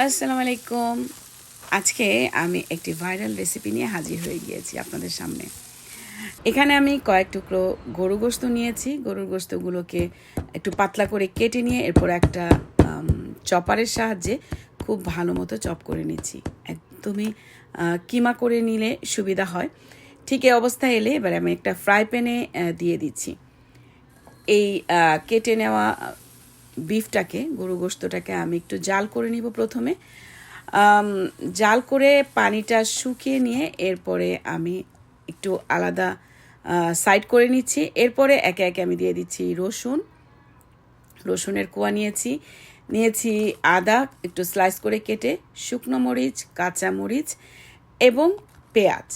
আসসালামু আলাইকুম আজকে আমি একটি ভাইরাল রেসিপি নিয়ে হাজির হয়ে গিয়েছি আপনাদের সামনে। এখানে আমি কয়েক টুকরো গরু গোস্ত নিয়েছি। গরুর গোস্তগুলোকে একটু পাতলা করে কেটে নিয়ে এরপর একটা চপারের সাহায্যে খুব ভালো মতো চপ করে নিচ্ছি। একদমই কিমা করে নিলে সুবিধা হয়। ঠিক এই অবস্থায় এলে এবার আমি একটা ফ্রাই প্যানে দিয়ে দিচ্ছি। এই কেটে নেওয়া বিফটাকে, গরু গোস্তটাকে আমি একটু জাল করে নিব প্রথমে। জাল করে পানিটা শুকিয়ে নিয়ে এরপরে আমি একটু আলাদা সাইড করে নিচ্ছি। এরপরে একে একে আমি দিয়ে দিচ্ছি রসুন। রসুনের কোয়া নিয়েছি। নিয়েছি আদা একটু স্লাইস করে কেটে, শুকনো মরিচ, কাঁচা মরিচ এবং পেঁয়াজ।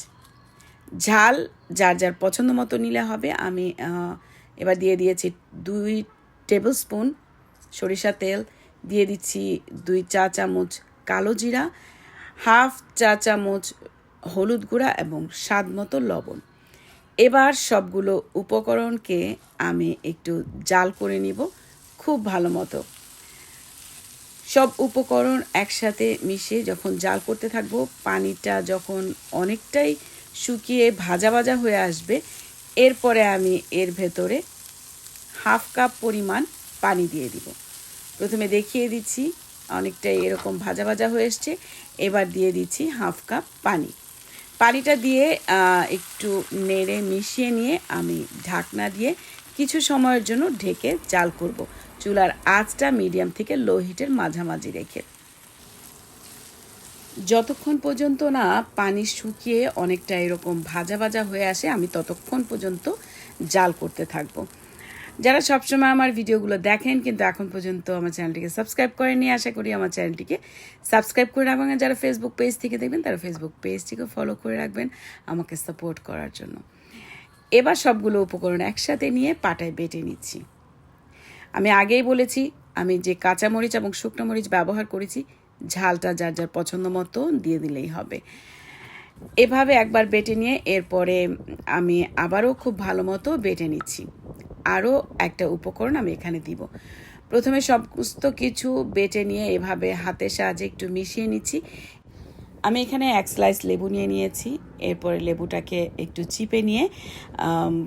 ঝাল যার যার পছন্দ মতো নিলে হবে। আমি এবার দিয়ে দিয়েছি দুই টেবিল স্পুন সরিষা তেল, দিয়ে দিচ্ছি দুই চা চামচ কালো জিরা, হাফ চা চামচ হলুদ গুঁড়া এবং স্বাদ মতো লবণ। এবার সবগুলো উপকরণকে আমি একটু জাল করে নিব খুব ভালো মতো। সব উপকরণ একসাথে মিশিয়ে যখন জাল করতে থাকব, পানিটা যখন অনেকটাই শুকিয়ে ভাজা ভাজা হয়ে আসবে, এরপরে আমি এর ভেতরে হাফ কাপ পরিমাণ পানি দিয়ে দিব। প্রথমে দেখিয়ে দিচ্ছি, অনেকটাই এরকম ভাজা ভাজা হয়ে এসছে। এবার দিয়ে দিচ্ছি হাফ কাপ পানি। পানিটা দিয়ে একটু নেড়ে মিশিয়ে নিয়ে আমি ঢাকনা দিয়ে কিছু সময়ের জন্য ঢেকে জাল করব। চুলার আঁচটা মিডিয়াম থেকে লো হিটের মাঝামাঝি রেখে। যতক্ষণ পর্যন্ত না পানি শুকিয়ে অনেকটা এরকম ভাজা ভাজা হয়ে আসে, আমি ততক্ষণ পর্যন্ত জাল করতে থাকব। যারা সবসময় আমার ভিডিওগুলো দেখেন, কিন্তু এখন পর্যন্ত আমার চ্যানেলটিকে সাবস্ক্রাইব করেননি, আশা করি আমার চ্যানেলটিকে সাবস্ক্রাইব করে রাখবেন। যারা ফেসবুক পেজ থেকে দেখবেন, তারা ফেসবুক পেজটিকে ফলো করে রাখবেন আমাকে সাপোর্ট করার জন্য। এবার সবগুলো উপকরণ একসাথে নিয়ে পাটায় বেটে নিচ্ছি। আমি আগেই বলেছি, আমি যে কাঁচা মরিচ এবং শুকনো মরিচ ব্যবহার করেছি, ঝালটা যার যার পছন্দ মতো দিয়ে দিলেই হবে। এভাবে একবার বেটে নিয়ে, এরপরে আমি আবারও খুব ভালো মতো বেটে নিচ্ছি। আরও একটা উপকরণ আমি এখানে দিব। প্রথমে সমস্ত কিছু বেটে নিয়ে এভাবে হাতের সাহায্যে একটু মিশিয়ে নিচ্ছি। আমি এখানে এক স্লাইস লেবু নিয়ে নিয়েছি। এরপরে লেবুটাকে একটু চিপে নিয়ে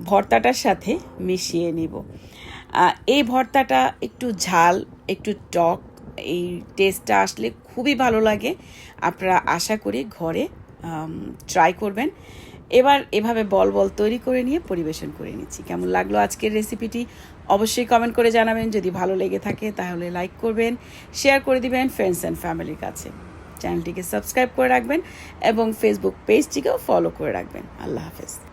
ভর্তাটার সাথে মিশিয়ে নিব। এই ভর্তাটা একটু ঝাল, একটু টক, এই টেস্টটা আসলে খুবই ভালো লাগে। আপনারা আশা করি ঘরে ট্রাই করবেন। এবার এভাবে বল বল তৈরি করে নিয়ে পরিবেশন করে নিচ্ছি। কেমন লাগল আজকের রেসিপিটি অবশ্যই কমেন্ট করে জানাবেন। যদি ভালো লেগে থাকে তাহলে লাইক করবেন শেয়ার করে দিবেন ফ্রেন্ডস অ্যান্ড ফ্যামিলির কাছে। চ্যানেলটিকে সাবস্ক্রাইব করে রাখবেন এবং ফেসবুক পেজটিকেও ফলো করে রাখবেন। আল্লাহ হাফেজ।